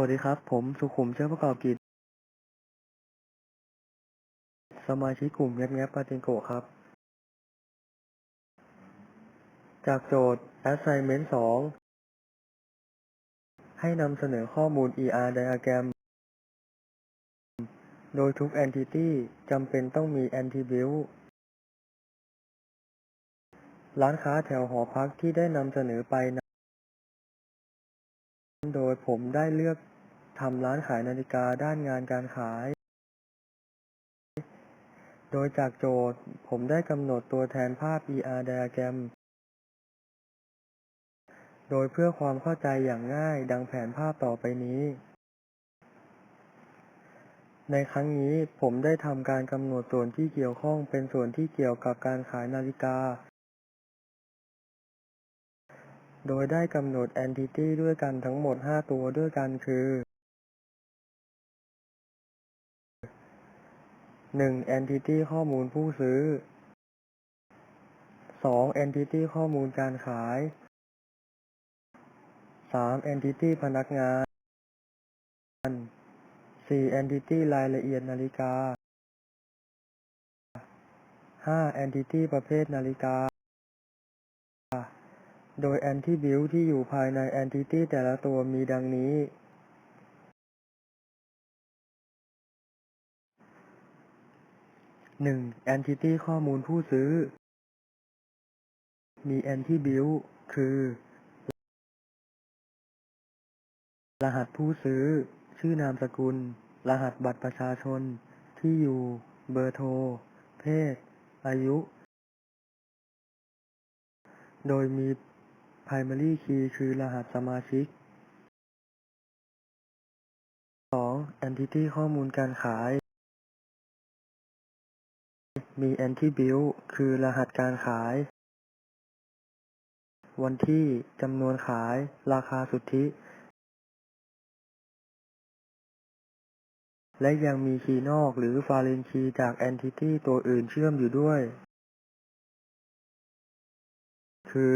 วัสดีครับ ผมสุขุมเชื้อประกอบกิจ สมาชิกกลุ่มแงบแงบปาติงโกครับ จากโจทย์ assignment 2 ให้นำเสนอข้อมูล ER diagram โดยทุก entity จำเป็นต้องมี attribute ร้านค้าแถวหอพักที่ได้นำเสนอไปน โดยผมได้เลือกทำร้านขายนาฬิกาด้านงานการขาย โดยจากโจทย์ ผมได้กำหนดตัวแทนภาพ ER diagram โดยเพื่อความเข้าใจอย่างง่ายดังแผนภาพต่อไปนี้ ในครั้งนี้ผมได้ทำการกำหนดส่วนที่เกี่ยวข้องเป็นส่วนที่เกี่ยวกับการขายนาฬิกา โดยได้กำหนด entity ด้วยกันทั้งหมด 5 ตัวด้วยกันคือ 1. entity ข้อมูลผู้ซื้อ 2. entity ข้อมูลการขาย 3. entity พนักงาน 4. entity รายละเอียดนาฬิกา 5. entity ประเภทนาฬิกา โดย attribute ที่อยู่ภายใน entity แต่ละตัวมีดังนี้ 1. entity ข้อมูลผู้ซื้อ มี attribute คือ รหัสผู้ซื้อ ชื่อนามสกุล รหัสบัตรประชาชน ที่อยู่ เบอร์โทร เพศ อายุ โดยมี primary key คือรหัสสมาชิก 2. entity ข้อมูลการขาย มี attribute คือรหัสการขาย วันที่จำนวนขาย ราคาสุทธิ และยังมีคีย์นอกหรือ foreign key จาก entity ตัวอื่นเชื่อมอยู่ด้วย คือ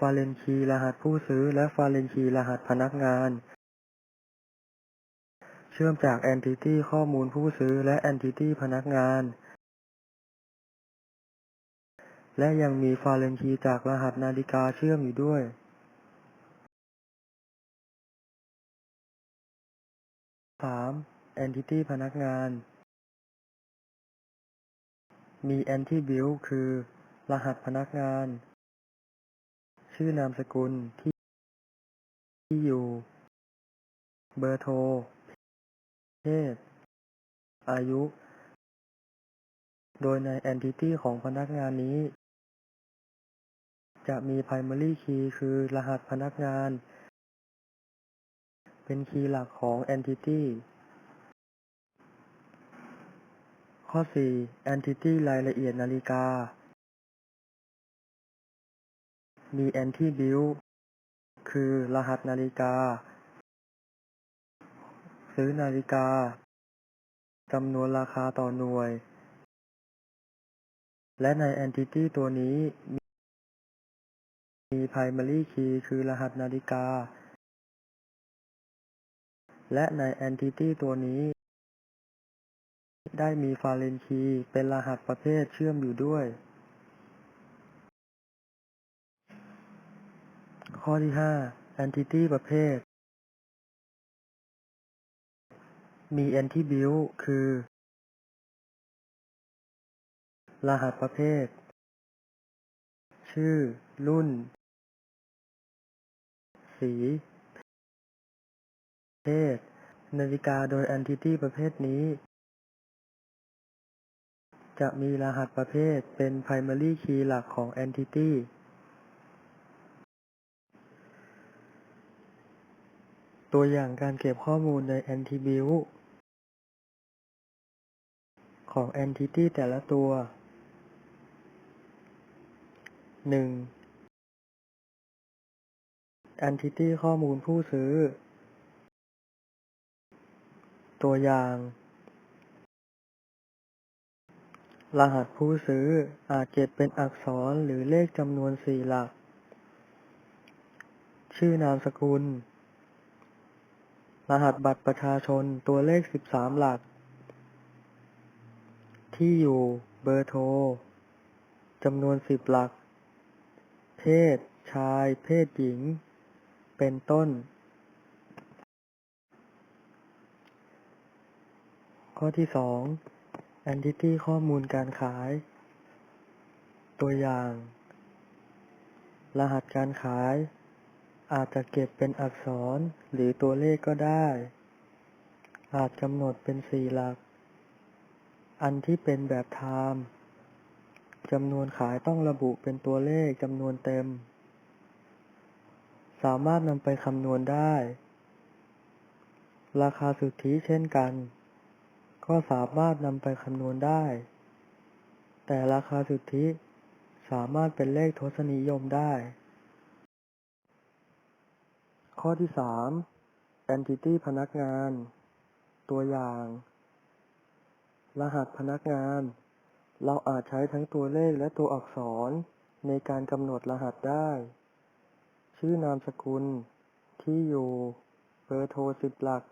foreign key รหัสผู้ซื้อ และ foreign key รหัสพนักงาน เชื่อมจาก entity ข้อมูลผู้ซื้อ และ entity พนักงาน และยังมี foreign key จากรหัสนาฬิกาเชื่อมอยู่ด้วย 3. entity พนักงาน มี attribute คือ รหัสพนักงาน ชื่อนามสกุลที่ที่อยู่ เบอร์โทร เพศ อายุ โดยใน entity ของพนักงานนี้ จะมี primary key คือรหัสพนักงาน เป็นคีย์หลักของ entity ข้อ 4. entity รายละเอียดนาฬิกา มี attribute คือรหัสนาฬิกา ซื้อนาฬิกาจำนวนราคาต่อหน่วย และใน entity ตัวนี้ มี primary key คือรหัสนาฬิกา และใน entity ตัวนี้ ได้มี foreign key เป็นรหัสประเภทเชื่อมอยู่ด้วย ข้อที่5 entity ประเภท มี attribute คือ รหัสประเภท ชื่อ รุ่น สี เพศ นาฬิกาโดย entity ประเภทนี้ จะมีรหัสประเภทเป็น primary key หลักของ entity ตัวอย่างการเก็บข้อมูลใน attribute ของ entity แต่ละตัว 1. entity ข้อมูลผู้ซื้อ ตัวอย่าง รหัสผู้ซื้ออาจเก็บเป็นอักษรหรือเลขจำนวน4หลัก ชื่อนามสกุล รหัสบัตรประชาชน ตัวเลข13หลัก ที่อยู่ เบอร์โทร จำนวน10หลัก เพศ ชาย เพศหญิง เป็นต้น ข้อที่2 Entity ข้อมูลการขาย ตัวอย่าง รหัสการขาย อาจจะเก็บเป็นอักษร หรือตัวเลขก็ได้ อาจกำหนดเป็นสี่หลัก อันที่เป็นแบบไทม์จำนวนขายต้องระบุเป็นตัวเลขจำนวนเต็ม สามารถนำไปคำนวณได้ ราคาสุทธิเช่นกัน ก็สามารถนำไปคำนวณได้ แต่ราคาสุทธิสามารถเป็นเลขทศนิยมได้ ข้อที่ 3 Entity พนักงาน ตัวอย่าง รหัสพนักงาน เราอาจใช้ทั้งตัวเลขและตัวอักษรในการกำหนดรหัสได้ ชื่อนามสกุล ที่อยู่ เบอร์โทรสิบหลัก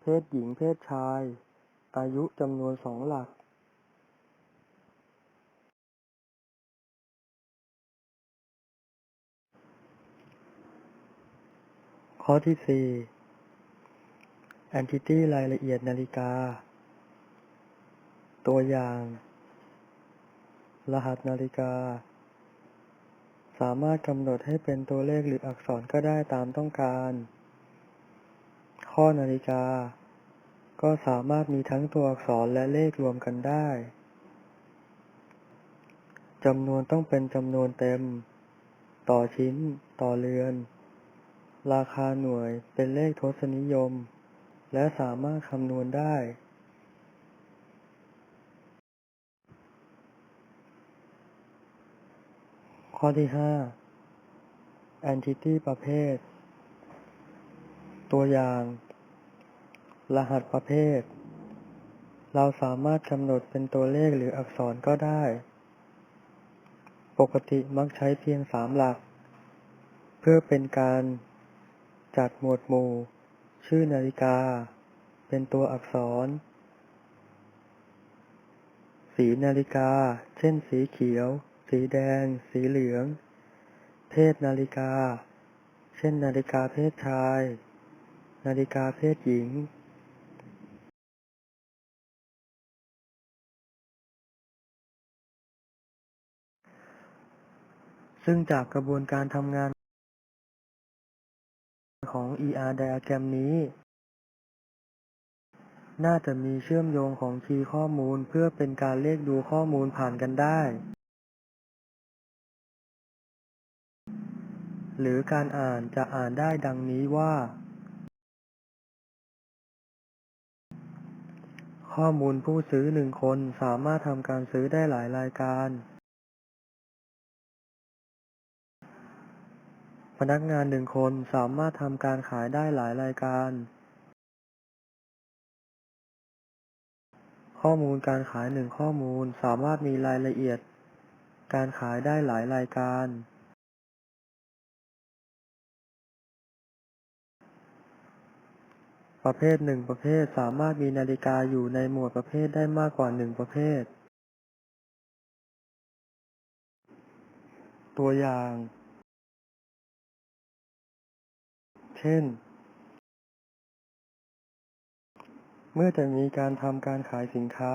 เพศหญิงเพศชาย อายุจำนวนสองหลัก ข้อที่ 4 Entity รายละเอียดนาฬิกา ตัวอย่าง รหัสนาฬิกา สามารถกำหนดให้เป็นตัวเลขหรืออักษรก็ได้ตามต้องการ ข้อนาฬิกา ก็สามารถมีทั้งตัวอักษรและเลขรวมกันได้จำนวนต้องเป็นจำนวนเต็ม ต่อชิ้น ต่อเรือน ราคาหน่วยเป็นเลขทศนิยม และสามารถคำนวณได้ ข้อที่ 5 Entity ประเภท ตัวอย่าง รหัสประเภท เราสามารถกำหนดเป็นตัวเลขหรืออักษรก็ได้ ปกติมักใช้เพียง3หลัก เพื่อเป็นการ จัดหมวดหมู่ ชื่อนาฬิกา เป็นตัวอักษร สีนาฬิกา เช่น สีเขียว สีแดง สีเหลือง เพศนาฬิกา เช่น นาฬิกาเพศชาย นาฬิกาเพศหญิงซึ่งจากกระบวนการทำงาน ของ ER Diagram นี้ น่าจะมีเชื่อมโยงของคีย์ข้อมูลเพื่อเป็นการเรียกดูข้อมูลผ่านกันได้ หรือการอ่านจะอ่านได้ดังนี้ว่า ข้อมูลผู้ซื้อหนึ่งคนสามารถทำการซื้อได้หลายรายการ พนักงานหนึ่งคนสามารถทำการขายได้หลายรายการ ข้อมูลการขายหนึ่งข้อมูลสามารถมีรายละเอียด การขายได้หลายรายการ ประเภทหนึ่งประเภทสามารถมีนาฬิกาอยู่ในหมวดประเภทได้มากกว่าหนึ่งประเภท ตัวอย่าง เช่น เมื่อจะมีการทำการขายสินค้า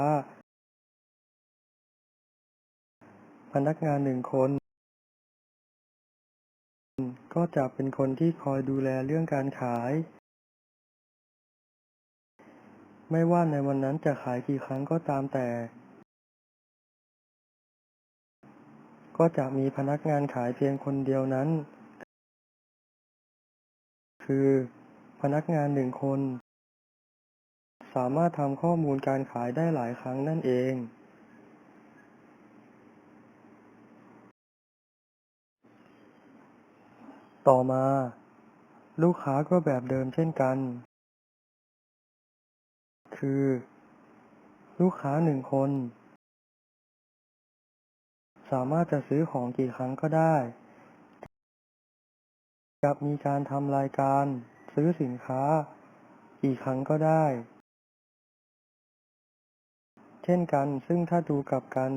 พนักงานหนึ่งคน ก็จะเป็นคนที่คอยดูแลเรื่องการขาย ไม่ว่าในวันนั้นจะขายกี่ครั้งก็ตามแต่ ก็จะมีพนักงานขายเพียงคนเดียวนั้น คือ พนักงานหนึ่งคน สามารถทำข้อมูลการขายได้หลายครั้งนั่นเอง ต่อมา ลูกค้าก็แบบเดิมเช่นกัน คือ ลูกค้าหนึ่งคน สามารถจะซื้อของกี่ครั้งก็ได้ จะมีการทำรายการ ซื้อสินค้า กี่ครั้งก็ได้ เช่นกันซึ่งถ้าดูกลับกัน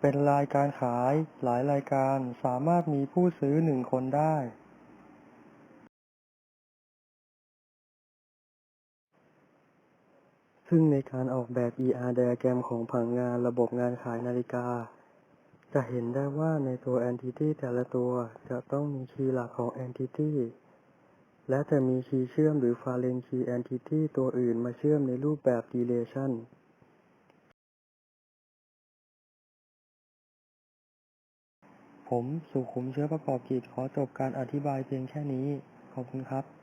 เป็นรายการขายหลายรายการสามารถมีผู้ซื้อหนึ่งคนได้ ซึ่งในการออกแบบ ER Diagram ของผังงานระบบงานขายนาฬิกา จะเห็นได้ว่าในตัว Entity แต่ละตัวจะต้องมีคีย์หลักของ Entity และจะมีคีย์เชื่อมหรือ Foreign Key Entity ตัวอื่นมาเชื่อมในรูปแบบ Relation ผมสุขุมเชื้อประกอบกิจขอจบการอธิบายเพียงแค่นี้ ขอบคุณครับ